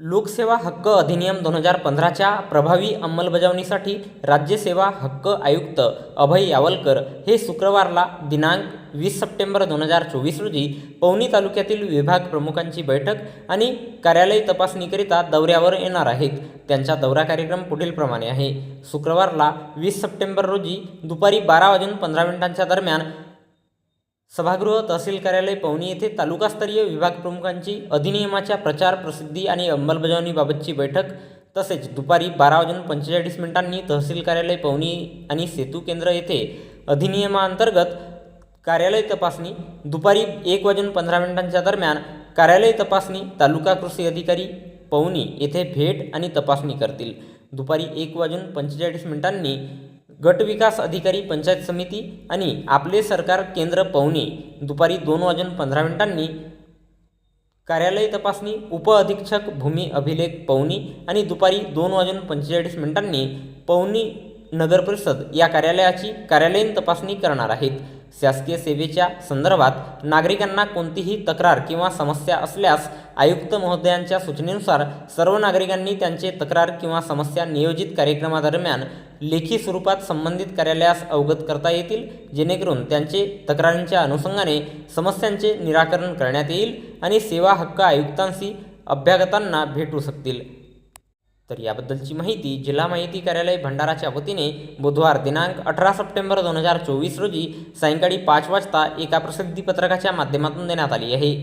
लोकसेवा हक्क अधिनियम दोन हजार पंधराच्या प्रभावी अंमलबजावणीसाठी राज्य सेवा हक्क आयुक्त अभय यावलकर हे शुक्रवारला दिनांक वीस सप्टेंबर दोन हजार चोवीस रोजी पवनी तालुक्यातील विभाग प्रमुखांची बैठक आणि कार्यालय तपासणीकरिता दौऱ्यावर येणार आहेत. त्यांचा दौरा कार्यक्रम पुढीलप्रमाणे आहे. शुक्रवारला वीस सप्टेंबर रोजी दुपारी बारा वाजून पंधरा मिनिटांच्या दरम्यान सभागृह तहसील कार्यालय पवनी येथे तालुकास्तरीय विभाग प्रमुखांची अधिनियमाच्या प्रचार प्रसिद्धी आणि अंमलबजावणीबाबतची बैठक तसेच दुपारी बारा वाजून पंचेचाळीस मिनिटांनी तहसील कार्यालय पवनी आणि सेतू केंद्र येथे अधिनियमाअंतर्गत कार्यालय तपासणी दुपारी एक वाजून पंधरा मिनिटांच्या दरम्यान कार्यालय तपासणी तालुका कृषी अधिकारी पवनी येथे भेट आणि तपासणी करतील. दुपारी एक वाजून पंचेचाळीस मिनिटांनी गट विकास अधिकारी पंचायत समिती आणि आपले सरकार केंद्र पवनी दुपारी दोन वाजून पंधरा मिनिटांनी. कार्यालय तपासणी उपअधीक्षक भूमी अभिलेख पवनी आणि दुपारी दोन वाजून पंचेचाळीस मिनिटांनी पवनी नगर परिषद या कार्यालयाची कार्यालयीन तपासणी करणार आहेत. शासकीय सेवेच्या संदर्भात नागरिकांना कोणतीही तक्रार किंवा समस्या असल्यास आयुक्त महोदयांच्या सूचनेनुसार सर्व नागरिकांनी त्यांचे तक्रार किंवा समस्या नियोजित कार्यक्रमादरम्यान लेखी स्वरूपात संबंधित कार्यालयास अवगत करता येतील जेणेकरून त्यांचे तक्रारींच्या अनुषंगाने समस्यांचे निराकरण करण्यात येईल आणि सेवा हक्क आयुक्तांशी अभ्यागतांना भेटू शकतील. तर याबद्दलची माहिती जिल्हा माहिती कार्यालय भंडाराच्या वतीने बुधवार दिनांक अठरा सप्टेंबर दोन हजार चोवीस रोजी सायंकाळी पाच वाजता एका प्रसिद्धीपत्रकाच्या माध्यमातून देण्यात आली आहे.